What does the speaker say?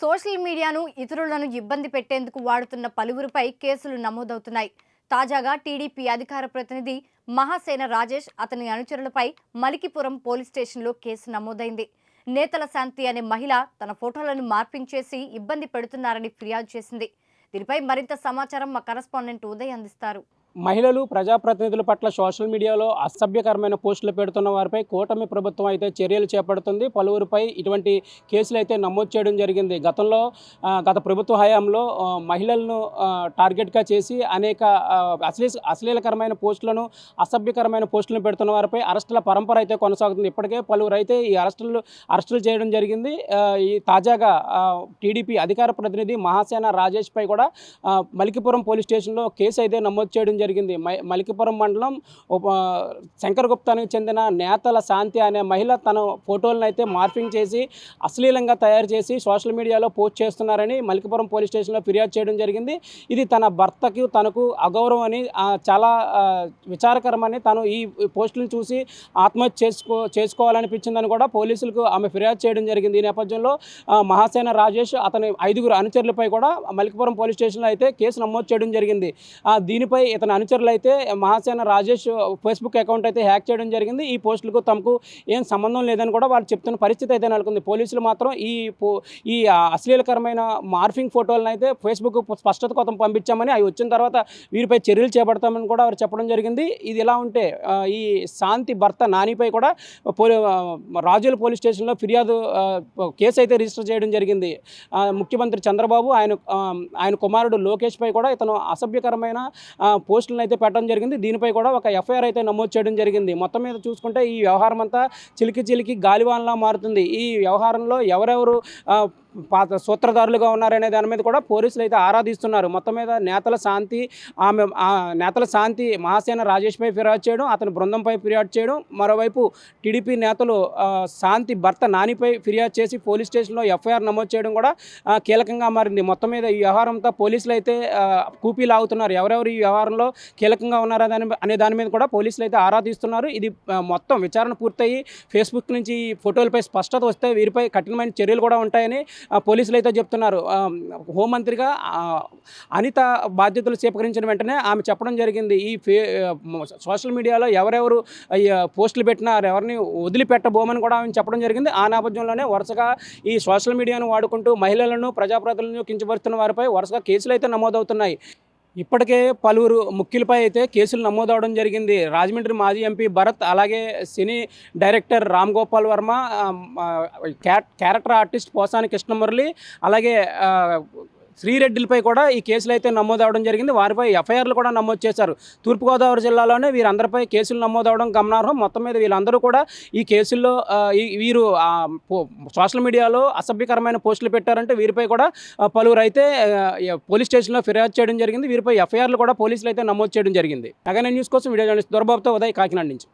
Social మీడియాను ఇతరులను ఇబ్బంది పెట్టేందుకు వాడుతున్న పలువురిపై కేసులు నమోదవుతున్నాయి. తాజాగా టీడీపీ అధికార ప్రతినిధి మహాసేన రాజేష్ అతని అనుచరులపై మలికిపురం పోలీస్ స్టేషన్లో కేసు నమోదైంది. నేతల శాంతి అనే మహిళ తన ఫోటోలను మార్పింగ్ చేసి ఇబ్బంది పెడుతున్నారని ఫిర్యాదు చేసింది. దీనిపై మరింత సమాచారం మా కరస్పాండెంట్ ఉదయ్ అందిస్తారు. మహిళలు ప్రజాప్రతినిధుల పట్ల సోషల్ మీడియాలో అసభ్యకరమైన పోస్టులు పెడుతున్న వారిపై కూటమి ప్రభుత్వం అయితే చర్యలు చేపడుతుంది. పలువురిపై ఇటువంటి కేసులు అయితే నమోదు చేయడం జరిగింది. గతంలో గత ప్రభుత్వ హయాంలో మహిళలను టార్గెట్గా చేసి అనేక అశ్లీ అశ్లీలకరమైన పోస్టులను అసభ్యకరమైన పోస్టులను పెడుతున్న వారిపై అరెస్టుల పరంపర అయితే కొనసాగుతుంది. ఇప్పటికే పలువురు అయితే ఈ అరెస్టులు అరెస్టులు చేయడం జరిగింది. ఈ తాజాగా టీడీపీ అధికార ప్రతినిధి మహాసేన రాజేష్ పై కూడా మలికిపురం పోలీస్ స్టేషన్లో కేసు అయితే నమోదు చేయడం జరిగింది. మలికిపురం మండలం ఉప- శంకరగుప్తానికి చెందిన నేతల శాంతి అనే మహిళ తన ఫోటోలను అయితే మార్ఫింగ్ చేసి అశ్లీలంగా తయారు చేసి సోషల్ మీడియాలో పోస్ట్ చేస్తున్నారని మలికిపురం పోలీస్ స్టేషన్లో ఫిర్యాదు చేయడం జరిగింది. ఇది తన భర్తకి తనకు అగౌరవం అని చాలా విచారకరమని తను ఈ పోస్టులను చూసి ఆత్మహత్య చేసుకో చేసుకోవాలనిపించిందని కూడా పోలీసులకు ఆమె ఫిర్యాదు చేయడం జరిగింది. ఈ నేపథ్యంలో మహాసేన రాజేష్ అతని ఐదుగురు అనుచరులపై కూడా మలికిపురం పోలీస్ స్టేషన్లో అయితే కేసు నమోదు చేయడం జరిగింది. ఆ, దీనిపై ఇతను అనుచరులు అయితే మహాసేన రాజేష్ ఫేస్బుక్ అకౌంట్ అయితే హ్యాక్ చేయడం జరిగింది. ఈ పోస్టులకు తమకు ఏం సంబంధం లేదని కూడా వాళ్ళు చెప్తున్న పరిస్థితి అయితే నెలకొంది. పోలీసులు మాత్రం ఈ పో ఈ అశ్లీలకరమైన మార్ఫింగ్ ఫోటోలను అయితే ఫేస్బుక్ స్పష్టత కోసం పంపించామని అవి వచ్చిన తర్వాత వీరిపై చర్యలు చేపడతామని కూడా వారు చెప్పడం జరిగింది. ఇది ఎలా ఉంటే ఈ శాంతి భర్త నానిపై కూడా పోలీ రాజుల పోలీస్ స్టేషన్లో ఫిర్యాదు కేసు అయితే రిజిస్టర్ చేయడం జరిగింది. ముఖ్యమంత్రి చంద్రబాబు ఆయన ఆయన కుమారుడు లోకేష్ పై కూడా ఇతను అసభ్యకరమైన ఆ, పోస్టులను అయితే పెట్టడం జరిగింది. దీనిపై కూడా ఒక ఎఫ్ఐఆర్ అయితే నమోదు చేయడం జరిగింది. మొత్తం మీద చూసుకుంటే ఈ వ్యవహారం అంతా చిలికి చిలికి గాలివాన్లా మారుతుంది. ఈ వ్యవహారంలో ఎవరెవరు పాత సూత్రధారులుగా ఉన్నారనే దాని మీద కూడా పోలీసులు అయితే ఆరాధిస్తున్నారు. మొత్తం మీద నేతల శాంతి ఆమె ఆ నేతల శాంతి మహాసేన రాజేష్పై ఫిర్యాదు చేయడం అతని బృందంపై ఫిర్యాదు చేయడం మరోవైపు టీడీపీ నేతలు శాంతి భర్త నానిపై ఫిర్యాదు చేసి పోలీస్ స్టేషన్లో ఎఫ్ఐఆర్ నమోదు చేయడం కూడా కీలకంగా మారింది. మొత్తం మీద ఈ వ్యవహారంతో పోలీసులు అయితే కూపీలు కూపీ లాగుతున్నారు ఎవరెవరు ఈ వ్యవహారంలో కీలకంగా ఉన్నారా దాని అనే దాని మీద కూడా పోలీసులు అయితే ఆరాధిస్తున్నారు. ఇది మొత్తం విచారణ పూర్తయి ఫేస్బుక్ నుంచి ఈ ఫోటోలపై స్పష్టత వస్తే వీరిపై కఠినమైన చర్యలు కూడా ఉంటాయని పోలీసులు అయితే చెప్తున్నారు. హోంమంత్రిగా అనిత బాధ్యతలు స్వీకరించిన వెంటనే ఆమె చెప్పడం జరిగింది. ఈ ఫే సోషల్ మీడియాలో ఎవరెవరు పోస్టులు పెట్టినా ఎవరిని వదిలిపెట్టబోమని కూడా ఆమె చెప్పడం జరిగింది. ఆ నేపథ్యంలోనే వరుసగా ఈ సోషల్ మీడియాను వాడుకుంటూ మహిళలను ప్రజాప్రతినిధులను కించపరుస్తున్న వారిపై వరుసగా కేసులు అయితే నమోదవుతున్నాయి. ఇప్పటికే పలువురు ముఖ్యులపై అయితే కేసులు నమోదవడం జరిగింది. రాజమండ్రి మాజీ ఎంపీ భరత్ అలాగే cine director Ram Gopal Varma character artist Posani Krishnamurali అలాగే శ్రీరెడ్డిలపై కూడా ఈ కేసులు అయితే నమోదవడం జరిగింది. వారిపై ఎఫ్ఐఆర్లు కూడా నమోదు చేశారు. తూర్పుగోదావరి జిల్లాలోనే వీరందరిపై కేసులు నమోదవడం గమనార్హం. మొత్తం మీద వీళ్ళందరూ కూడా ఈ కేసుల్లో ఈ- వీరు సోషల్ మీడియాలో అసభ్యకరమైన పోస్టులు పెట్టారంటే వీరిపై కూడా పలువురు అయితే పోలీస్ స్టేషన్లో ఫిర్యాదు చేయడం జరిగింది. వీరిపై ఎఫ్ఐఆర్లు కూడా పోలీసులు అయితే నమోదు చేయడం జరిగింది. నగన న్యూస్ కోసం వీడియో జర్నలిస్ట్ దొరబాబుతో ఉదయ్ కాకినాడ నుంచి.